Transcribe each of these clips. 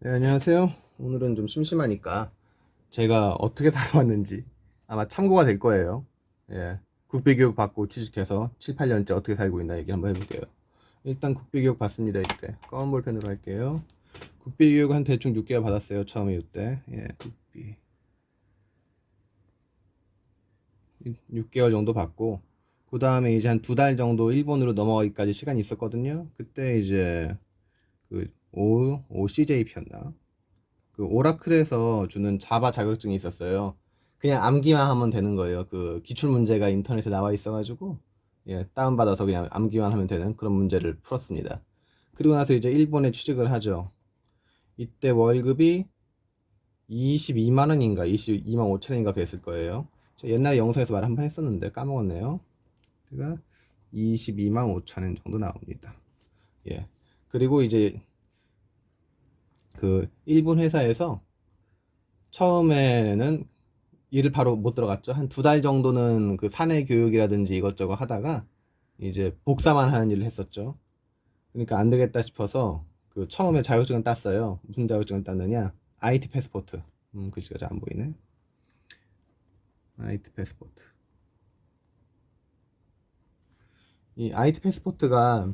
네, 안녕하세요. 오늘은 좀 심심하니까 제가 어떻게 살아왔는지 아마 참고가 될 거예요. 예. 국비교육 받고 취직해서 7, 8년째 어떻게 살고 있나 얘기 한번 해볼게요. 일단 국비교육 받습니다, 이때. 검은 볼펜으로 할게요. 국비교육 한 대충 6개월 받았어요, 처음에 이때. 예, 국비. 6개월 정도 받고, 그 다음에 이제 한 두 달 정도 일본으로 넘어가기까지 시간이 있었거든요. 그때 이제 그 O, OCJP였나? 그 오라클에서 주는 자바 자격증이 있었어요. 그냥 암기만 하면 되는 거예요. 그 기출 문제가 인터넷에 나와 있어가지고 예, 다운받아서 그냥 암기만 하면 되는 그런 문제를 풀었습니다. 그리고 나서 이제 일본에 취직을 하죠. 이때 월급이 22만 원인가 22만 5천 원인가 그랬을 거예요. 저 옛날에 영상에서 말 한 번 했었는데 까먹었네요. 제가 22만 5천 원 정도 나옵니다. 예. 그리고 이제 그 일본 회사에서 처음에는 일을 바로 못 들어갔죠. 한 두 달 정도는 그 사내 교육이라든지 이것저것 하다가 이제 복사만 하는 일을 했었죠. 그러니까 안 되겠다 싶어서 그 처음에 자격증을 땄어요. 무슨 자격증을 땄느냐? IT 패스포트. 음, 글씨가 잘 안 보이네. IT 패스포트. 이 IT 패스포트가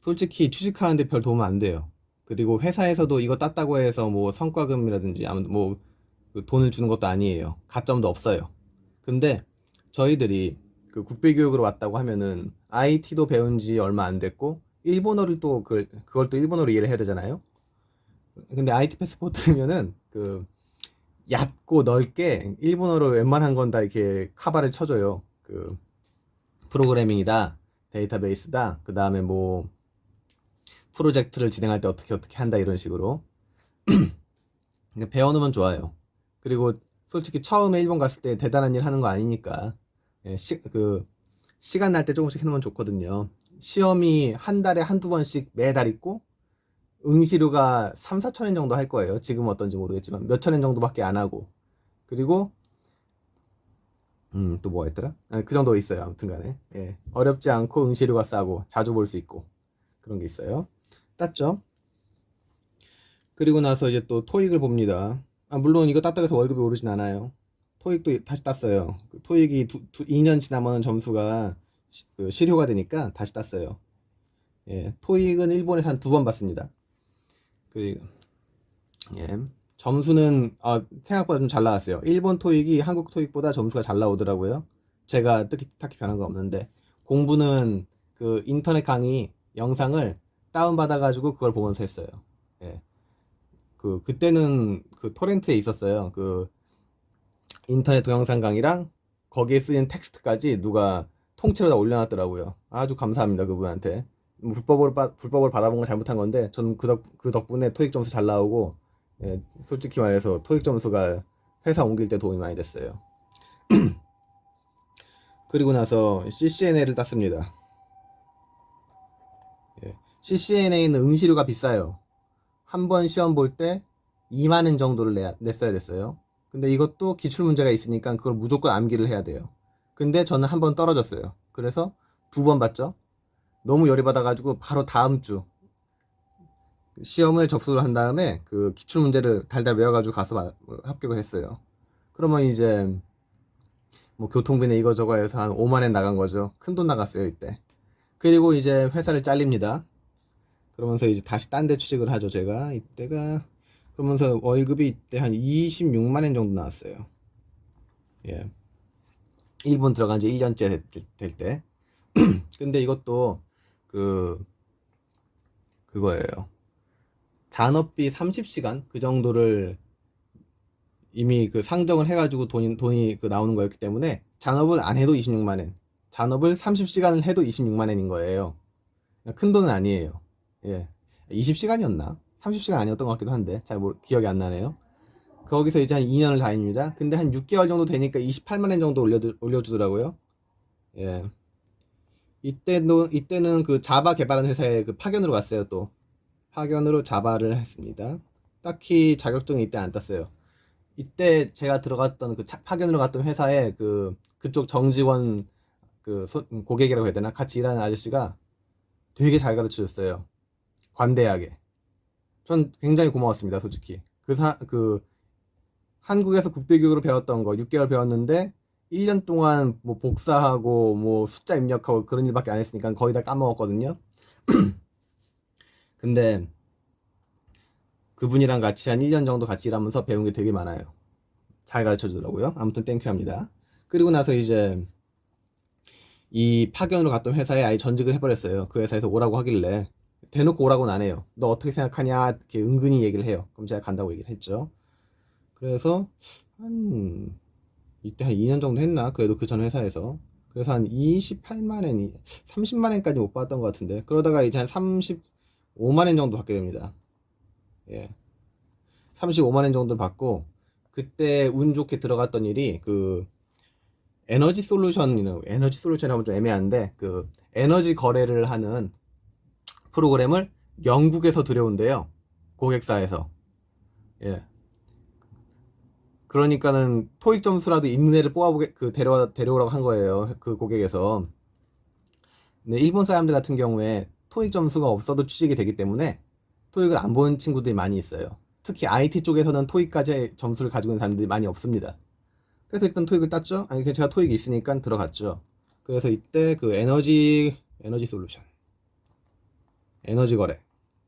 솔직히 취직하는데 별 도움 안 돼요. 그리고 회사에서도 이거 땄다고 해서 뭐 성과금이라든지 아무튼 뭐그 돈을 주는 것도 아니에요. 가점도 없어요. 근데 저희들이 그 국비 교육으로 왔다고 하면은 IT도 배운 지 얼마 안 됐고 일본어를 또 그, 그걸 또 일본어로 이해를 해야 되잖아요. 근데 IT 패스포트면은 그 얕고 넓게 일본어로 웬만한 건 다 이렇게 카바를 쳐줘요. 그 프로그래밍이다, 데이터베이스다, 그 다음에 뭐 프로젝트를 진행할 때 어떻게 어떻게 한다 이런 식으로 배워놓으면 좋아요. 그리고 솔직히 처음에 일본 갔을 때 대단한 일 하는 거 아니니까 예, 시, 그 시간 날 때 조금씩 해놓으면 좋거든요. 시험이 한 달에 한두 번씩 매달 있고 응시료가 3, 4천 엔 정도 할 거예요. 지금 어떤지 모르겠지만 몇 천 엔 정도밖에 안 하고 그리고 음, 또 뭐가 있더라? 아, 그 정도 있어요. 아무튼 간에. 예. 어렵지 않고 응시료가 싸고 자주 볼 수 있고 그런 게 있어요. 땄죠? 그리고 나서 이제 또 토익을 봅니다. 아, 물론 이거 땄다고 해서 월급이 오르진 않아요. 토익도 다시 땄어요. 그 토익이 두, 두, 2년 지나면 점수가 시, 그 실효가 되니까 다시 땄어요. 예, 토익은 일본에서 한 두 번 봤습니다. 그, 예, 점수는 아, 생각보다 좀 잘 나왔어요. 일본 토익이 한국 토익보다 점수가 잘 나오더라고요. 제가 특히 딱히 변한 거 없는데 공부는 그 인터넷 강의 영상을 다운 받아가지고 그걸 보면서 했어요. 예. 그 그때는 그 토렌트에 있었어요. 그 인터넷 동영상 강의랑 거기에 쓰인 텍스트까지 누가 통째로 다 올려놨더라고요. 아주 감사합니다 그분한테. 뭐 불법으로 빠, 불법을 받아본 건 잘못한 건데 저는 그, 덕, 그 덕분에 토익 점수 잘 나오고 예, 솔직히 말해서 토익 점수가 회사 옮길 때 도움이 많이 됐어요. 그리고 나서 CCNA를 땄습니다. 예, CCNA는 응시료가 비싸요. 한 번 시험 볼 때 2만 원 정도를 내, 냈어야 됐어요. 근데 이것도 기출 문제가 있으니까 그걸 무조건 암기를 해야 돼요. 근데 저는 한 번 떨어졌어요. 그래서 두 번 봤죠. 너무 열이 받아가지고 바로 다음 주 시험을 접수를 한 다음에 그 기출 문제를 달달 외워가지고 가서 마- 합격을 했어요. 그러면 이제 뭐 교통비나 이거저거 해서 한 5만 원 나간 거죠. 큰 돈 나갔어요 이때. 그리고 이제 회사를 잘립니다. 그러면서 이제 다시 딴 데 취직을 하죠 제가 이때가 그러면서 월급이 이때 한 26만 원 정도 나왔어요. 예. 일본 들어간 지 1년째 될 때. 근데 이것도 그 그거예요. 잔업비 30시간 그 정도를 이미 그 상정을 해가지고 돈이 돈이 그 나오는 거였기 때문에 잔업을 안 해도 26만 원, 잔업을 30시간을 해도 26만 원인 거예요. 큰 돈은 아니에요. 예, 20시간이었나? 30시간 아니었던 것 같기도 한데 잘 모르, 기억이 안 나네요. 거기서 이제 한 2년을 다닙니다. 근데 한 6개월 정도 되니까 28만 원 정도 올려 올려주더라고요. 예. 이때도 이때는 그 자바 개발하는 회사에 그 파견으로 갔어요 또 파견으로 자바를 했습니다. 딱히 자격증이 이때 안 땄어요. 이때 제가 들어갔던 그 차- 파견으로 갔던 회사에 그 그쪽 정직원 그 소- 고객이라고 해야 되나 같이 일하는 아저씨가 되게 잘 가르쳐 줬어요. 관대하게. 전 굉장히 고마웠습니다, 솔직히. 그 사, 그, 한국에서 국배교육으로 배웠던 거 6개월 배웠는데 1년 동안 뭐 복사하고 뭐 숫자 입력하고 그런 일밖에 안 했으니까 거의 다 까먹었거든요. 근데 그분이랑 같이 한 1년 정도 같이 일하면서 배운 게 되게 많아요. 잘 가르쳐 주더라고요. 아무튼 땡큐 합니다. 그리고 나서 이제 이 파견으로 갔던 회사에 아예 전직을 해버렸어요. 그 회사에서 오라고 하길래 대놓고 오라고는 안 해요. 너 어떻게 생각하냐? 이렇게 은근히 얘기를 해요. 그럼 제가 간다고 얘기를 했죠. 그래서 한 이때 한 2년 정도 했나? 그래도 그 전 회사에서 그래서 한 28만 엔, 30만 엔까지 못 받았던 것 같은데 그러다가 이제 한 35만 엔 정도 받게 됩니다. 예, 35만 엔 정도 받고 그때 운 좋게 들어갔던 일이 그 에너지 솔루션이라고 에너지 솔루션 하면 좀 애매한데 그 에너지 거래를 하는 프로그램을 영국에서 들여온대요. 고객사에서. 예. 그러니까는 토익 점수라도 있는 애를 뽑아보게 그 데려와 데려오라고 한 거예요. 그 고객에서. 근데 일본 사람들 같은 경우에 토익 점수가 없어도 취직이 되기 때문에 토익을 안 보는 친구들이 많이 있어요. 특히 IT 쪽에서는 토익까지 점수를 가지고 있는 사람들이 많이 없습니다. 그래서 일단 토익을 땄죠. 아니 제가 토익이 있으니까 들어갔죠. 그래서 이때 그 에너지 에너지 솔루션 에너지 거래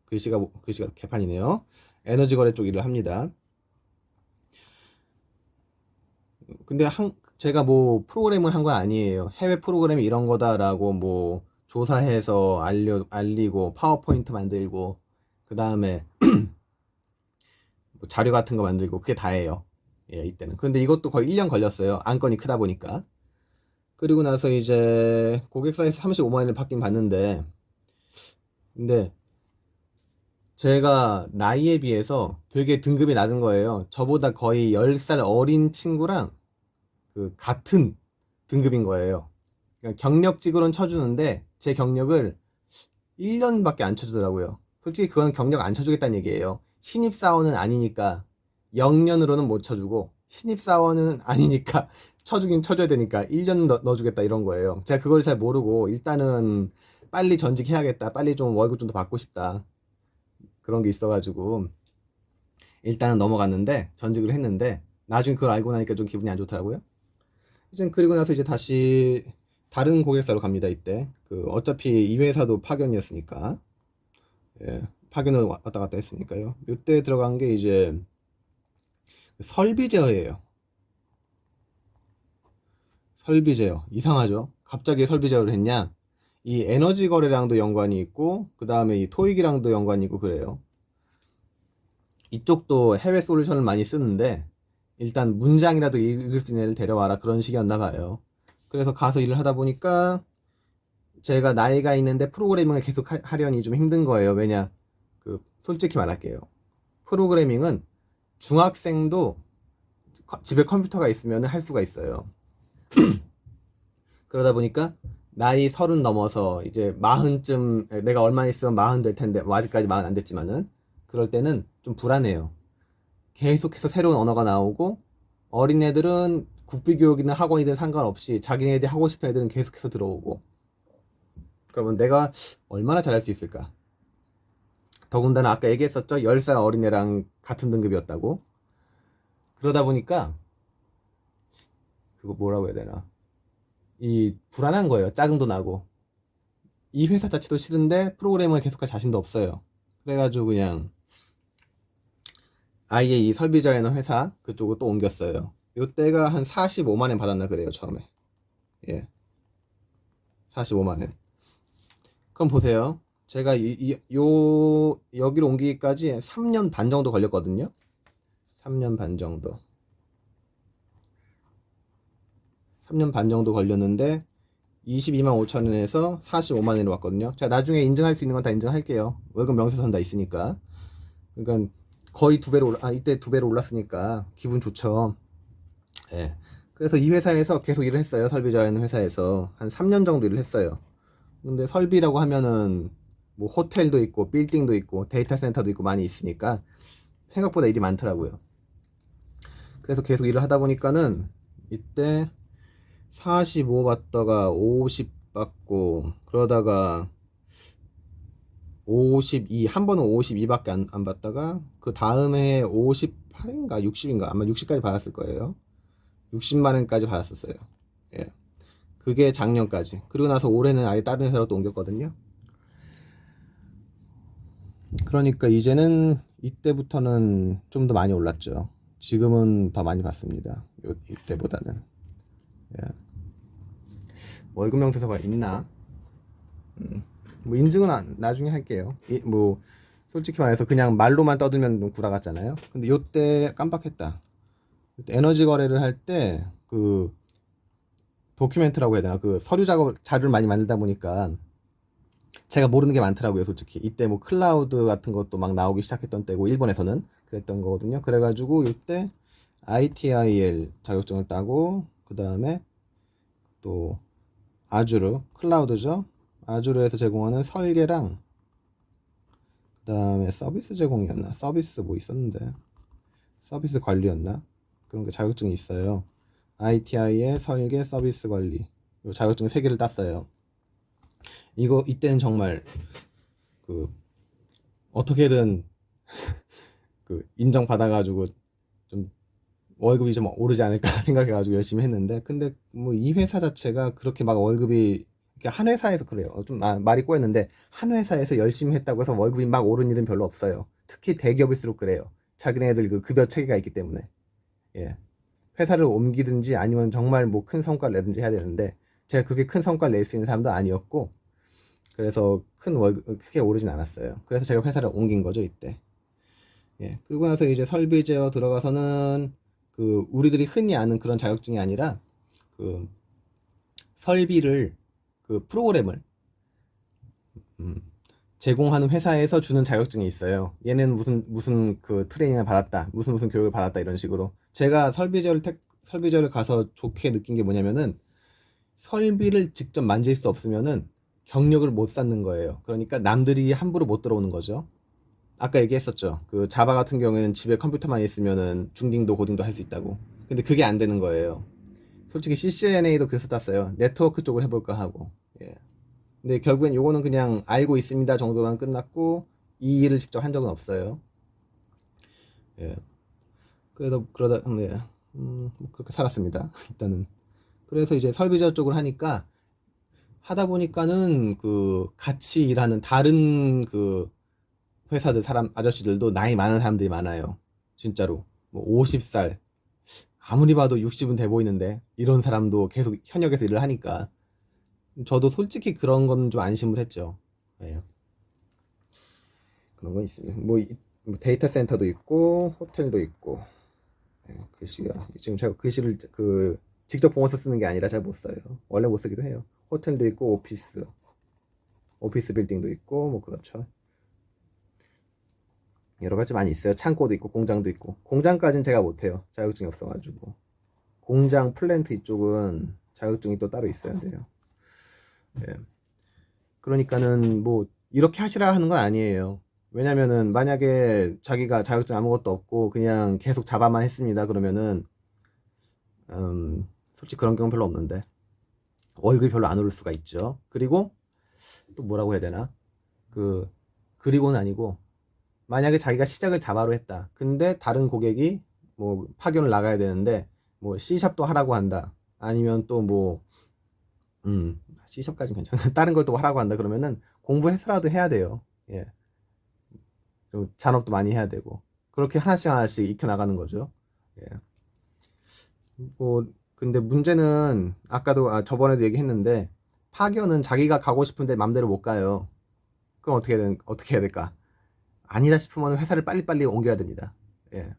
글씨가 뭐- 글씨가 개판이네요. 에너지 거래 쪽 일을 합니다. 근데 한 제가 뭐 프로그램을 한 건 아니에요. 해외 프로그램이 이런 거다라고 뭐 조사해서 알려 알리고 파워포인트 만들고 그 다음에 뭐 자료 같은 거 만들고 그게 다예요. 예, 이때는. 근데 이것도 거의 1년 걸렸어요. 안건이 크다 보니까. 그리고 나서 이제 고객사에서 35만 원을 받긴 받는데 근데 제가 나이에 비해서 되게 등급이 낮은 거예요. 저보다 거의 10살 어린 친구랑 그 같은 등급인 거예요. 그러니까 경력직으로는 쳐주는데 제 경력을 1년밖에 안 쳐주더라고요. 솔직히 그거는 경력 안 쳐주겠다는 얘기예요. 신입사원은 아니니까 0년으로는 못 쳐주고 신입사원은 아니니까 쳐주긴 쳐줘야 되니까 1년 넣, 넣어주겠다 이런 거예요. 제가 그걸 잘 모르고 일단은 빨리 전직해야겠다. 빨리 좀 월급 좀 더 받고 싶다. 그런 게 있어가지고 일단은 넘어갔는데 전직을 했는데 나중에 그걸 알고 나니까 좀 기분이 안 좋더라고요. 이제 그리고 나서 이제 다시 다른 고객사로 갑니다. 이때 그 어차피 이 회사도 파견이었으니까 예, 파견을 왔다 갔다 했으니까요. 이때 들어간 게 이제 설비 제어예요. 설비 제어 이상하죠? 갑자기 설비 제어를 했냐? 이 에너지 거래랑도 연관이 있고 그 다음에 이 토익이랑도 연관이 있고 그래요. 이쪽도 해외 솔루션을 많이 쓰는데 일단 문장이라도 읽을 수 있는 애를 데려와라 그런 식이었나 봐요. 그래서 가서 일을 하다 보니까 제가 나이가 있는데 프로그래밍을 계속 하, 하려니 좀 힘든 거예요. 왜냐 그 솔직히 말할게요. 프로그래밍은 중학생도 컴- 집에 컴퓨터가 있으면 할 수가 있어요. 그러다 보니까 나이 서른 넘어서 이제 마흔쯤 내가 얼마 있으면 마흔 될 텐데 뭐 아직까지 마흔 안 됐지만은 그럴 때는 좀 불안해요. 계속해서 새로운 언어가 나오고 어린애들은 국비교육이나 학원이든 상관없이 자기네들이 하고 싶은 애들은 계속해서 들어오고 그러면 내가 얼마나 잘할 수 있을까? 더군다나 아까 얘기했었죠. 10살 어린애랑 같은 등급이었다고. 그러다 보니까 그거 뭐라고 해야 되나? 이 불안한 거예요. 짜증도 나고. 이 회사 자체도 싫은데 프로그램을 계속할 자신도 없어요. 그래가지고 그냥 아예 이 설비자에는 회사 그쪽으로 또 옮겼어요. 요때가 한 45만 원 받았나 그래요 처음에. 예. 45만 원. 그럼 보세요. 제가 이, 이, 요 여기로 옮기기까지 3년 반 정도 걸렸거든요. 3년 반 정도. 3년 반 정도 걸렸는데 22만 5천 원에서 45만 원으로 왔거든요. 제가 나중에 인증할 수 있는 건 다 인증할게요. 월급 명세서는 다 있으니까. 그러니까 거의 두 배로 올라, 아 이때 두 배로 올랐으니까 기분 좋죠. 예. 그래서 이 회사에서 계속 일을 했어요. 설비자라는 회사에서 한 3년 정도 일을 했어요. 근데 설비라고 하면은 뭐 호텔도 있고 빌딩도 있고 데이터 센터도 있고 많이 있으니까 생각보다 일이 많더라고요. 그래서 계속 일을 하다 보니까는 이때 45 받다가 50 받고 그러다가 52, 한 번은 52밖에 안, 안 받다가, 그 다음에 58인가 60인가, 아마 60까지 받았을 거예요. 60만 원까지 받았었어요. 예. 그게 작년까지. 그리고 나서 올해는 아예 다른 회사로 또 옮겼거든요. 그러니까 이제는 이때부터는 좀 더 많이 올랐죠. 지금은 더 많이 받습니다. 요, 이때보다는. 예. 월급 명세서가 있나? 음, 뭐 인증은 안- 나중에 할게요. 이, 뭐 솔직히 말해서 그냥 말로만 떠들면 좀 구라 같잖아요. 근데 요때 깜빡했다. 요때 에너지 거래를 할 때 그 도큐멘트라고 해야 되나 그 서류 작업 자료를 많이 만들다 보니까 제가 모르는 게 많더라고요, 솔직히. 이때 뭐 클라우드 같은 것도 막 나오기 시작했던 때고 일본에서는 그랬던 거거든요. 그래가지고 이때 ITIL 자격증을 따고 그 다음에 또 아주르 클라우드죠. 아주르에서 제공하는 설계랑 그 다음에 서비스 제공이었나? 서비스 뭐 있었는데 서비스 관리였나? 그런 게 자격증이 있어요. ITI의 설계 서비스 관리 요 자격증 세 개를 땄어요. 이거 이때는 정말 그 어떻게든 그 인정 받아가지고 좀 월급이 좀 오르지 않을까 생각해가지고 열심히 했는데 근데 뭐 이 회사 자체가 그렇게 막 월급이 한 회사에서 그래요. 좀 마- 말이 꼬였는데 한 회사에서 열심히 했다고 해서 월급이 막 오른 일은 별로 없어요. 특히 대기업일수록 그래요. 자기네들 그 급여 체계가 있기 때문에. 예. 회사를 옮기든지 아니면 정말 뭐 큰 성과를 내든지 해야 되는데 제가 그게 큰 성과를 낼 수 있는 사람도 아니었고 그래서 큰 월급 크게 오르진 않았어요. 그래서 제가 회사를 옮긴 거죠 이때. 예. 그리고 나서 이제 설비 제어 들어가서는 그 우리들이 흔히 아는 그런 자격증이 아니라 그 설비를 그 프로그램을 음, 제공하는 회사에서 주는 자격증이 있어요. 얘는 무슨 무슨 그 트레이닝을 받았다, 무슨 무슨 교육을 받았다 이런 식으로. 제가 설비제를 택 설비제를 가서 좋게 느낀 게 뭐냐면은 설비를 직접 만질 수 없으면은 경력을 못 쌓는 거예요. 그러니까 남들이 함부로 못 들어오는 거죠. 아까 얘기했었죠. 그 자바 같은 경우에는 집에 컴퓨터만 있으면은 중딩도 고딩도 할 수 있다고. 근데 그게 안 되는 거예요. 솔직히 CCNA도 그래서 땄어요. 네트워크 쪽을 해볼까 하고. 예. 근데 결국엔 요거는 그냥 알고 있습니다 정도만 끝났고 이 일을 직접 한 적은 없어요. 예. 그래도 그러다 음, 예. 음, 뭐 그렇게 살았습니다. 일단은 그래서 이제 설비자 쪽을 하니까 하다 보니까는 그 같이 일하는 다른 그 회사들 사람 아저씨들도 나이 많은 사람들이 많아요. 진짜로 뭐 50살 아무리 봐도 60은 돼 보이는데 이런 사람도 계속 현역에서 일을 하니까 저도 솔직히 그런 건 좀 안심을 했죠. 예. 그런 건 있습니다. 뭐, 이- 뭐 데이터 센터도 있고 호텔도 있고 예, 글씨가 지금 제가 글씨를 그 직접 보면서 쓰는 게 아니라 잘 못 써요. 원래 못 쓰기도 해요. 호텔도 있고 오피스 오피스 빌딩도 있고 뭐 그렇죠. 여러 가지 많이 있어요. 창고도 있고 공장도 있고 공장까지는 제가 못해요. 자격증이 없어가지고 공장 플랜트 이쪽은 자격증이 또 따로 있어야 돼요. 예. 그러니까는 뭐 이렇게 하시라 하는 건 아니에요. 왜냐면은 만약에 자기가 자격증 아무것도 없고 그냥 계속 잡아만 했습니다. 그러면은 음 솔직히 그런 경우 별로 없는데 월급이 별로 안 오를 수가 있죠. 그리고 또 뭐라고 해야 되나? 그 그리고는 아니고 만약에 자기가 시작을 자바로 했다. 근데 다른 고객이 뭐 파견을 나가야 되는데 뭐 C샵도 하라고 한다. 아니면 또뭐 음, C샵까지는 괜찮아. 다른 걸 또 하라고 한다. 그러면은 공부해서라도 해야 돼요. 예. 좀 잔업도 많이 해야 되고. 그렇게 하나씩 하나씩 익혀 나가는 거죠. 예. 뭐 근데 문제는 아까도 아, 저번에도 얘기했는데 파견은 자기가 가고 싶은데 맘대로 못 가요. 그럼 어떻게 된 어떻게 해야 될까? 아니다 싶으면 회사를 빨리빨리 옮겨야 됩니다. 예.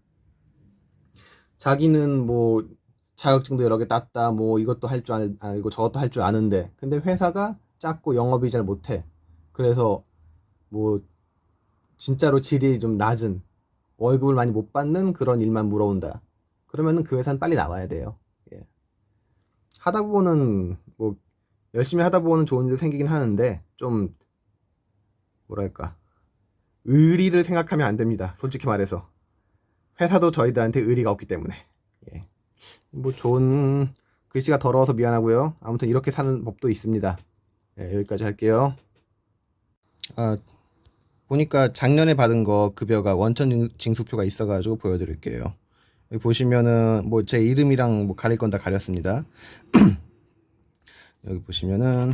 자기는 뭐 자격증도 여러 개 땄다, 뭐 이것도 할 줄 알고 저것도 할 줄 아는데, 근데 회사가 작고 영업이 잘 못해. 그래서 뭐 진짜로 질이 좀 낮은 월급을 많이 못 받는 그런 일만 물어온다. 그러면은 그 회사는 빨리 나와야 돼요. 예. 하다 보면은 뭐 열심히 하다 보면 좋은 일도 생기긴 하는데 좀 뭐랄까 의리를 생각하면 안 됩니다. 솔직히 말해서 회사도 저희들한테 의리가 없기 때문에 예. 뭐 좋은 글씨가 더러워서 미안하고요. 아무튼 이렇게 사는 법도 있습니다. 예, 여기까지 할게요. 아 보니까 작년에 받은 거 급여가 원천 징- 징수표가 있어가지고 보여드릴게요. 여기 보시면은 뭐 제 이름이랑 뭐 가릴 건 다 가렸습니다. 여기 보시면은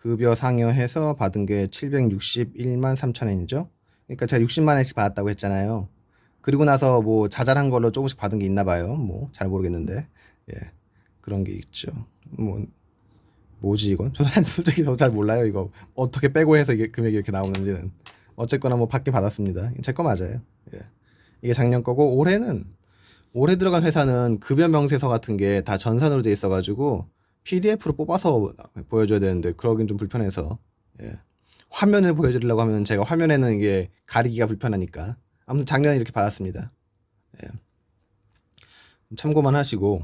급여 상여해서 받은 게 761만 3천 원이죠. 그러니까 제가 60만 원씩 받았다고 했잖아요. 그리고 나서 뭐 자잘한 걸로 조금씩 받은 게 있나 봐요. 뭐 잘 모르겠는데 예 그런 게 있죠. 뭐 뭐지 이건? 저 솔직히 저 잘 몰라요 이거 어떻게 빼고 해서 이게 금액이 이렇게 나오는지는 어쨌거나 뭐 받긴 받았습니다. 제 거 맞아요. 예. 이게 작년 거고 올해는 올해 들어간 회사는 급여 명세서 같은 게 다 전산으로 돼 있어가지고 PDF로 뽑아서 보여줘야 되는데 그러긴 좀 불편해서 예. 화면을 보여드리려고 하면 제가 화면에는 이게 가리기가 불편하니까 아무튼 작년에 이렇게 받았습니다. 예. 참고만 하시고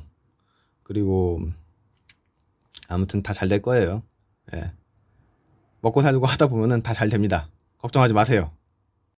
그리고 아무튼 다 잘 될 거예요. 예. 먹고 살고 하다 보면은 다 잘 됩니다. 걱정하지 마세요.